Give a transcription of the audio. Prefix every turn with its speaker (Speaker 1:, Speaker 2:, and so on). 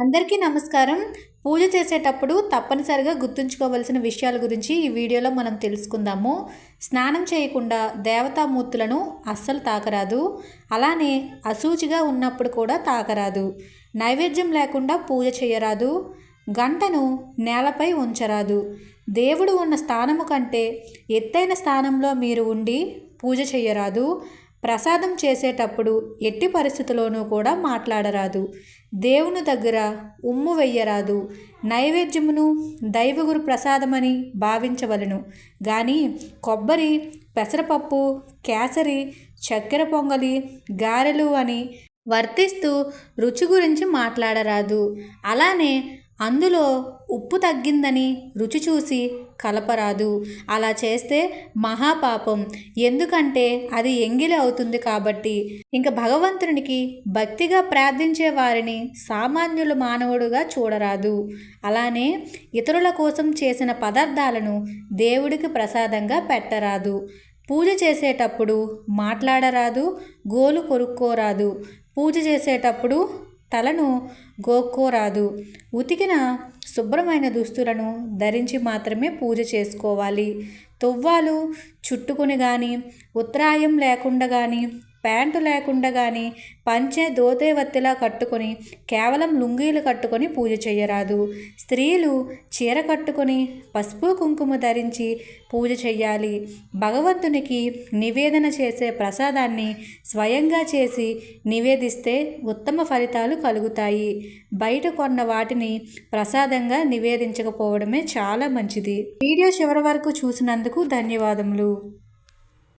Speaker 1: అందరికీ నమస్కారం. పూజ చేసేటప్పుడు తప్పనిసరిగా గుర్తుంచుకోవలసిన విషయాల గురించి ఈ వీడియోలో మనం తెలుసుకుందాము. స్నానం చేయకుండా దేవతామూర్తులను అస్సలు తాకరాదు. అలానే అసూచిగా ఉన్నప్పుడు కూడా తాకరాదు. నైవేద్యం లేకుండా పూజ చేయరాదు. గంటను నేలపై ఉంచరాదు. దేవుడు ఉన్న స్థానము కంటే ఎత్తైన స్థానంలో మీరు ఉండి పూజ చేయరాదు. ప్రసాదం చేసేటప్పుడు ఎట్టి పరిస్థితుల్లోనూ కూడా మాట్లాడరాదు. దేవుని దగ్గర ఉమ్ము వెయ్యరాదు. నైవేద్యమును దైవగురు ప్రసాదమని భావించవలను. కానీ కొబ్బరి పెసరపప్పు కేసరి చక్కెర పొంగలి గారెలు అని వర్తిస్తూ రుచి గురించి మాట్లాడరాదు. అలానే అందులో ఉప్పు తగ్గిందని రుచి చూసి కలపరాదు. అలా చేస్తే మహాపాపం. ఎందుకంటే అది ఎంగిలి అవుతుంది కాబట్టి. ఇంకా భగవంతునికి భక్తిగా ప్రార్థించే వారిని సామాన్యుల మానవుడుగా చూడరాదు. అలానే ఇతరుల కోసం చేసిన పదార్థాలను దేవుడికి ప్రసాదంగా పెట్టరాదు. పూజ చేసేటప్పుడు మాట్లాడరాదు గోలు కొరుక్కోరాదు. పూజ చేసేటప్పుడు తలను గోక్కోరాదు. ఉతికిన శుభ్రమైన దుస్తులను ధరించి మాత్రమే పూజ చేసుకోవాలి. తువ్వాలు చుట్టుకుని కానీ ఉత్తరాయం లేకుండా కానీ ప్యాంటు లేకుండా కానీ పంచె దోతేవత్తిలా కట్టుకొని కేవలం లుంగీలు కట్టుకొని పూజ చేయరాదు స్త్రీలు చీర కట్టుకొని పసుపు కుంకుమ ధరించి పూజ చేయాలి భగవంతునికి నివేదన చేసే ప్రసాదాన్ని స్వయంగా చేసి నివేదిస్తే ఉత్తమ ఫలితాలు కలుగుతాయి. బయట కొన్న వాటిని ప్రసాదంగా నివేదించకపోవడమే చాలా మంచిది. వీడియో చివరి వరకు చూసినందుకు ధన్యవాదములు.